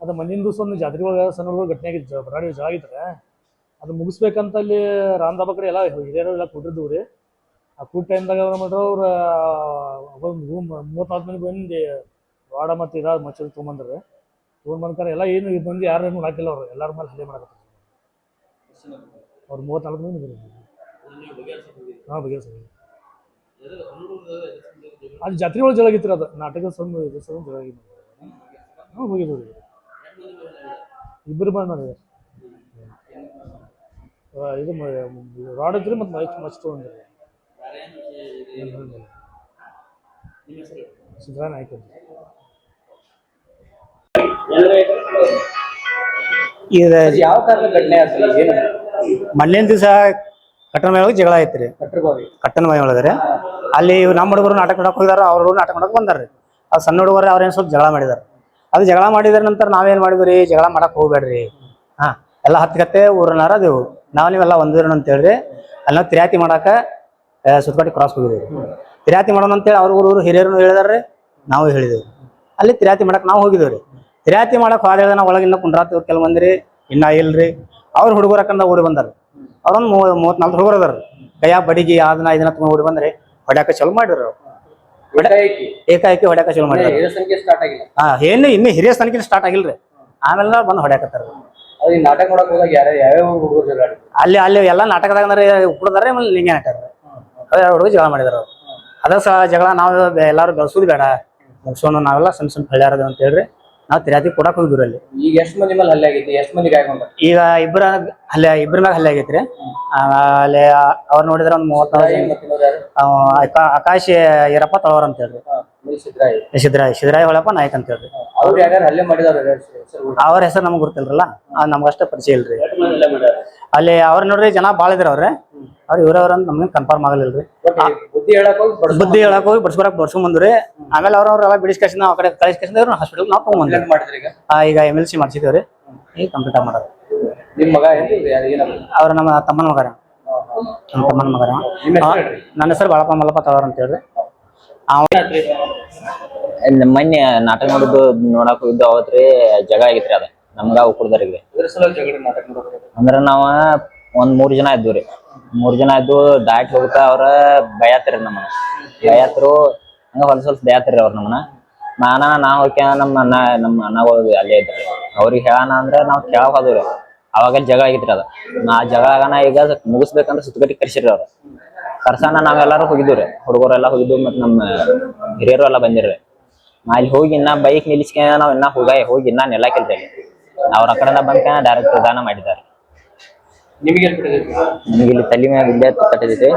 ಅದು ಮುಂದಿನ ದಿವಸ ಒಂದು ಜಾತ್ರೆ ಒಳಗೆ ಸಣ್ಣ ಘಟನೆ ಆಗಿತ್ತು ಬರಾಡಿ ಜಗಳ ಆಗಿದ್ರೆ. ಅದು ಮುಗಿಸ್ಬೇಕಂತ ಅಲ್ಲಿ ರಾಮದಾಬ ಕಡೆ ಎಲ್ಲ ಹಿರಿಯರು ಎಲ್ಲ ಕೂಟಿರ್ತೀವಿ ರೀ. ಆ ಕೂಟ ಟೈಮ್ದಾಗ ಅವ್ರು ಮಾಡ್ರು ಅವ್ರು ಮೂವತ್ನಾಲ್ಕು ಮಂದಿ ಬಂದು ವಾಡ ಮತ್ತು ಇದಾದ ಮಚ್ಚಲ್ ತೊಗೊಂಬಂದ್ರೆ ತೊಗೊಂಬಂದ್ಕಾರ ಎಲ್ಲ ಏನು ಇದು ಬಂದು ಯಾರು ಏನು ಹಾಕಿಲ್ಲ ಅವ್ರು. ಎಲ್ಲರ ಮೇಲೆ ಹಲ್ಲೆ ಮಾಡಕತ್ತಾರೆ ಅವ್ರು. ಮೂವತ್ನಾಲ್ಕು ಮಂದಿ ಬಂದಿದ್ರು ಹಾಂ ಆ ಅದು ಜಾತ್ರೆ ಒಳಗೆ ಜಗಳ ಆಗಿತ್ತು ಅದು. ನಾಟಕ ಸಂದು ಇದು ಸಂದು ಜಗಳ ಆಗಿತ್ತು ಮುಗಿದು ಹೋಗಿದೆ ಇಬ್ಬರು ಬಂದ ಇದು ರಾಡ್ ಇದ್ರೆ ಮತ್ತು ಮೈಕ್ ಮಚ್ ತೊಗೊಂಡ್ರಿ. ಸಿದ್ದರಾಮ ಆಯ್ತು. ಇದು ಯಾವ ಕಾರಣದ ಘಟನೆ ಆತ್ರಿ ಏನು? ಮೊನ್ನೆ ದಿವಸ ಕಟ್ಟನ ಮನೆ ಒಳಗೆ ಜಗಳ ಐತ್ರಿ ರೀ ಕಟ್ಟನ ಮನೆ ಒಳಗೆ ರೀ ಅಲ್ಲಿ ನಮ್ಮ ಹುಡುಗರು ನಾಟಕ ಮಾಡಕ್ ಹೋಗಿದಾರ ಅವ್ರ ಹುಡುಗರು ನಾಟಕ ಮಾಡಕ್ ರೀ ಆ ಸಣ್ಣ ಹುಡುಗರು ಅವ್ರೇನು ಸ್ವಲ್ಪ ಜಗಳ ಮಾಡಿದಾರ. ಅದು ಜಗಳ ಮಾಡಿದ್ರ ನಂತರ ನಾವೇನ್ ಮಾಡಿದ್ವಿ ಜಗಳ ಮಾಡಕ್ ಹೋಗ್ಬೇಡ್ರಿ. ಹಾ, ಎಲ್ಲ ಹತ್ಕತ್ತೆ ಊರನಾರ ಅದೇವು ನಾವು ನೀವೆಲ್ಲ ಒಂದಿರೋಣ ಅಂತ ಹೇಳ್ರಿ ಅಲ್ಲಿ ನಾವು ತಿರ್ಯಾತಿ ಮಾಡಾಕ ಸುತ್ತಕಟ್ಟಿ ಕ್ರಾಸ್ ಹೋಗಿದ್ದೀವಿ ತಿರ್ಯಾತಿ ಮಾಡೋಣ ಅಂತೇಳಿ ಅವ್ರ ಊರು ಹಿರಿಯರು ಹೇಳಿದಾರ್ರಿ ನಾವು ಹೇಳಿದೇವು ಅಲ್ಲಿ ತಿರ್ಯಾತಿ ಮಾಡಕ್ ನಾವು ಹೋಗಿದ್ದೇವ್ರಿ ತಿರ್ಯಾತಿ ಮಾಡಕ್ ಹೋದ ನಾವು ಒಳಗಿನ್ನ ಕುಂಡ್ರಾತಿ ಕೆಲವೊಂದ್ರಿ ಇನ್ನ ಇಲ್ರಿ ಅವ್ರ ಹುಡುಗರ ಓಡಿ ಬಂದಾರ. ಅವ್ರೊಂದು ಮೂವ ಮೂವತ್ನಾಲ್ಕು ಹುಡುಗರು ಅದಾರ. ಕೈಯಾಗ ಬಡಿಗಿ ಅದನ್ನ ಇದನ್ನ ತುಂಬ ಓಡಿ ಬಂದ್ರಿ. ಹೊಡ್ಯಾಕ ಚಲೋ ಮಾಡಿದ್ರು ಏಕಾಏಕಿ. ಹೊಡ್ಯಾಕ ಮಾಡಿದ್ರು ಸ್ಟಾರ್ಟ್ ಆಗಿಲ್ಲ. ಹಾ ಏನು ಇನ್ನು ಹಿರಿಯ ಸ್ಥಾನಕ್ಕಿಂತ ಸ್ಟಾರ್ಟ್ ಆಗಿಲ್ರಿ. ಆಮೇಲೆ ಬಂದು ಹೊಡ್ಯಾಕತ್ತಾರ. ನಾಟಕ ನೋಡಕ್ ಹೋದಾಗ ಯಾರ ಹುಡುಗರು ಜಗಳ ಅಲ್ಲಿ ಅಲ್ಲಿ ಎಲ್ಲ ನಾಟಕದಾಗ ಆಮೇಲೆ ಲಿಂಗ ಹುಡುಗ ಜಗಳ ಮಾಡಿದಾರ ಅದ ಸಹ ಜಗಳ ನಾವು ಎಲ್ಲಾರು ಬೆಳೆಸೋದು ಬೇಡ. ಮುಗಿಸೋಣ ನಾವೆಲ್ಲ ಸಣ್ಣ ಸಣ್ಣ ಹಳ್ಳ್ಯಾರದ ಅಂತ ಹೇಳ್ರಿ. ನಾವು ತಿರಾತಿ ಕೊಡಕ್ ಹೋಗಿದ್ರು ಅಲ್ಲಿ ಈಗ ಎಷ್ಟ್ ಮಂದಿ ಮೇಲೆ ಹಲ್ಲೆ ಆಗೈತಿ ಎಷ್ಟ್ ಮಂದಿ ಈಗ ಇಬ್ಬರ ಹಲ್ಲೆ ಇಬ್ಬರ ಮ್ಯಾಗ ಹಲ್ಲೆ ಆಗೈತ್ರಿ. ಅಲ್ಲಿ ಅವ್ರು ನೋಡಿದ್ರೆ ಒಂದ್ ಮೂವತ್ತಾರು ಆಕಾಶ ಯಾರು? ಈರಪ್ಪ ತಳವರ್ ಅಂತ ಹೇಳ್ರಿ. ಆಮೇಲೆ ಸಿದ್ದರಾಯ ಸಿದ್ದರಾಯ್ ಹೊಳಪ್ಪ ನಾಯ್ಕ ಅಂತ ಹೇಳ್ರಿ. ಅವ್ರು ಯಾರ್ಯಾರು ಹಲ್ಲೆ ಮಾಡಿದಾರ ಅವ್ರ ಹೆಸರು ನಮ್ಗೆ ಗೊತ್ತಿಲ್ರಲ್ಲ ನಮ್ಗ ನಮ್ಗಷ್ಟೇ ಪರಿಚಯ ಇಲ್ರಿ. ಅಲ್ಲಿ ಅವ್ರ ನೋಡ್ರಿ ಜನ ಬಾಳಿದ್ರ ಇದ್ರ ಅವ್ರೆ. ಅವ್ರ ಇವ್ರವ್ರ ಅಂತ ನಮ್ಗೆ ಕನ್ಫರ್ಮ್ ಆಗಲಿಲ್ರಿ. ಬುದ್ಧಿ ಹೇಳಕ್ ಹೋಗಿ ಬುದ್ಧಿ ಹೇಳಕ್ ಹೋಗಿ ಬಡ್ಸ್ಕೊಳಕ್ ಬಡ್ಸ್ಕೊಂಡ್ ಬಂದ್ರಿ ಆಮೇಲೆ ಅವ್ರವ್ರೆಲ್ಲ ಬಿಡಿಸ್ಕೇಶನ್ ಆ ಕಡೆ ಕಳಿಸ್ಕೇಶನ್ ಹಾಸ್ಪಿಟಲ್ ನಾವು ತಗೊಂಡ್ ಮಾಡಿದ್ರಿ ಈಗ? ಆ, ಈಗ ಎಂ ಎಲ್ ಸಿ ಮಾಡ್ಸಿದೇವ್ರಿ ಈಗ ಕಂಪ್ಲೀಟ್ ಮಾಡೋದು. ನಿಮ್ ಮಗ ಅವ್ರ ನಮ್ಮ ತಮ್ಮನ ಮಗರ ನಮ್ಮ ತಮ್ಮನ ಮಗರ ನನ್ನ ಹೆಸರು ಬಾಳಪ್ಪ ಮಲ್ಲಪ್ಪ ತಳವರ್ ಅಂತ ಹೇಳ್ರಿ ಮೊನ್ನೆ ನಾಟಕ ನೋಡಿದ್ದು ನೋಡಕ್ ಹೋಗಿದ್ದು ಅವತ್ರಿ ಜಗ ಆಗೈತ್ರಿ ಅದ. ನಮ್ಗ ಹೋಗಿದ್ರು. ಅಂದ್ರ ನಾವ ಒಂದ್ ಮೂರ್ ಜನ ಇದ್ವು ರೀ. ಮೂರ್ ಜನ ಇದ್ದು ಡಾಟ್ ಹೋಗ್ತಾ ಅವ್ರ ಬಯಾತ್ರಿ ನಮ್ಮನ್ನ. ಬಯಾತ್ರು, ಹಂಗ ಹೊಲ್ಸ ಹೊಲ್ಸ ಬಯಾತ್ರಿ ಅವ್ರ ನಮ್ಮನ್ನ. ನಾನ ನಾ ಹೋಗ್ಯ ನಮ್ಮ ಅಣ್ಣ, ನಮ್ಮ ಅಣ್ಣಗಳು ಅಲ್ಲೇ ಇದ್ರಿ ಅವ್ರಿಗೆ ಹೇಳೋಣ ಅಂದ್ರ ನಾವ್ ಕೇಳಕ್ ಹೋದ್ರಿ ಅವಾಗ ಜಗ ಆಗಿತ್ರಿ ಅದ. ನಾ ಜಗ ಆಗನ ಈಗ ಮುಗಿಸ್ಬೇಕಂದ್ರ ಸುತ್ತಗಟ್ಟಿ ಕರ್ಸಿರಿ ಅವ್ರ. ಕರ್ಸನ ನಾವೆಲ್ಲಾರು ಹೋಗಿದ್ವಿ ರೀ. ಹುಡುಗರೆಲ್ಲ ಹೋಗಿದ್ವು ಮತ್ ನಮ್ಮ ಹಿರಿಯರು ಎಲ್ಲ ಬಂದಿರ್ರಿ ನಾ ಅಲ್ಲಿ ಹೋಗಿ ಇನ್ನ ಬೈಕ್ ನಿಲ್ಲಿಸ್ಕ ನಾವ್ ಇನ್ನ ಹೋಗ ಹೋಗಿ ಇನ್ನ ನೆಲ ಕೆಲ್ತೇವೆ ಅವ್ರ ಆ ಕಡೆಯಿಂದ ಬಂದ್ಕ ಡೈರೆಕ್ಟ್ ಪ್ರದಾನ ಮಾಡಿದ್ದಾರೆ ನಿಮಗೆ ಇಲ್ಲಿ ತಲೆ ಮ್ಯಾಗ ಇಲ್ಲೇ ಕಟ್ಟಿದೈತಿ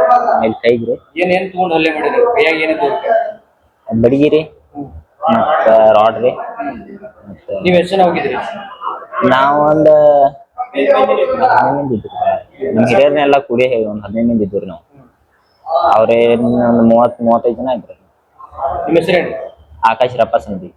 ಇಲ್ಲಿ ಕೈಗ್ರಿ ಏನ್ ಏನ್ ತಗೊಂಡ್ ಹಲ್ಲೆ ಮಾಡಿದ್ರಿ? ಕೈಯಾಗ ಬಡಿಗಿರಿ ಮತ್ತ ರಾಡ್ ರೀ. ಮತ್ತ ನೀವ್ ಎಷ್ಟ್ ಜನ ಹೋಗಿದ್ರಿ? ನಾವೊಂದು ಹದಿನೈದು ಮಂದಿ ಇದ್ವಿ ನಮ್ಮ ಹಿರಿಯರ್ನೆಲ್ಲ ಕೂಡಿ ಒಂದ್ ಹದಿನೈದು ಮಂದಿ ಇದ್ವಿ ನಾವು. ಅವ್ರೇ ಒಂದು ಮೂವತ್ ಮೂವತ್ತೈದು ಜನ ಇದ್ರು ನಿಮ್ಮ ಹೆಸರೇನು? ಆಕಾಶ್ ರಪ್ಪ ಸಂಧಿ.